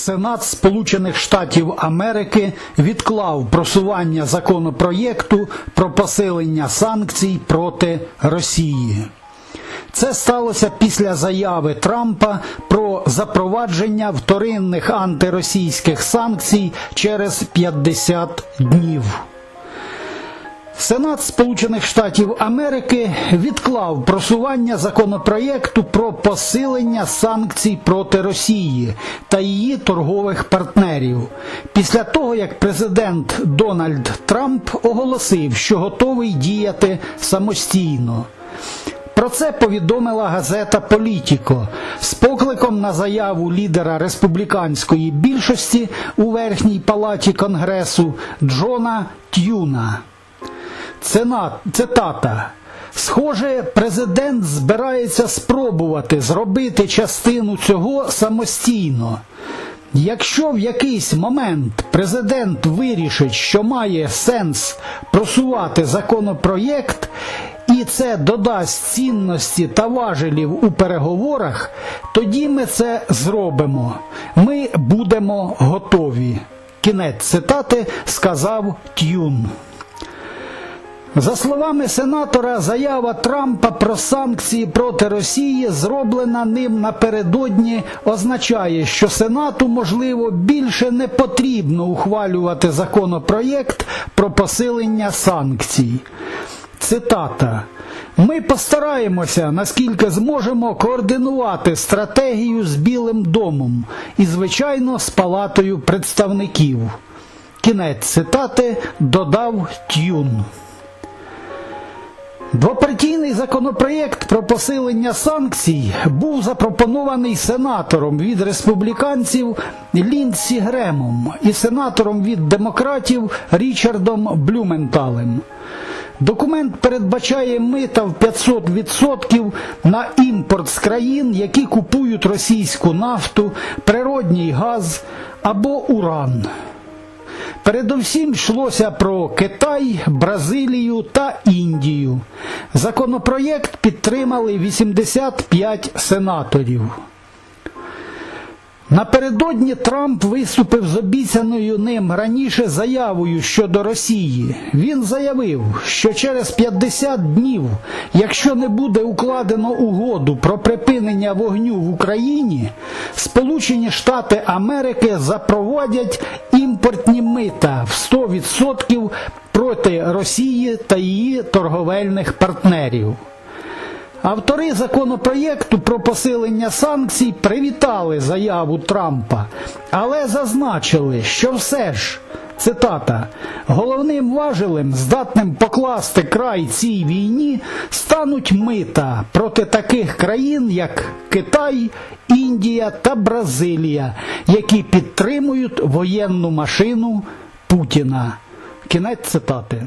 Сенат Сполучених Штатів Америки відклав просування законопроєкту про посилення санкцій проти Росії. Це сталося після заяви Трампа про запровадження вторинних антиросійських санкцій через 50 днів. Сенат Сполучених Штатів Америки відклав просування законопроєкту про посилення санкцій проти Росії та її торгових партнерів після того, як президент Дональд Трамп оголосив, що готовий діяти самостійно. Про це повідомила газета Політіко з покликом на заяву лідера республіканської більшості у верхній палаті Конгресу Джона Т'юна. Цитата. Схоже, президент збирається спробувати зробити частину цього самостійно. Якщо в якийсь момент президент вирішить, що має сенс просувати законопроєкт, і це додасть цінності та важелів у переговорах, тоді ми це зробимо. Ми будемо готові. Кінець цитати сказав Тюн. За словами сенатора, заява Трампа про санкції проти Росії, зроблена ним напередодні, означає, що Сенату, можливо, більше не потрібно ухвалювати законопроєкт про посилення санкцій. Цитата. Ми постараємося, наскільки зможемо, координувати стратегію з Білим домом і, звичайно, з Палатою представників. Кінець цитати додав Тюн. Двопартійний законопроєкт про посилення санкцій був запропонований сенатором від республіканців Ліндсі Гремом і сенатором від демократів Річардом Блюменталем. Документ передбачає мита в 500% на імпорт з країн, які купують російську нафту, природній газ або уран. Передовсім йшлося про Китай, Бразилію та Індію. Законопроєкт підтримали 85 сенаторів. Напередодні Трамп виступив з обіцяною ним раніше заявою щодо Росії. Він заявив, що через 50 днів, якщо не буде укладено угоду про припинення вогню в Україні, Сполучені Штати Америки запровадять імпортні мита в 100% проти Росії та її торговельних партнерів. Автори законопроєкту про посилення санкцій привітали заяву Трампа, але зазначили, що все ж, цитата, головним важелем, здатним покласти край цій війні, стануть мита проти таких країн, як Китай, Індія та Бразилія, які підтримують воєнну машину Путіна. Кінець цитати.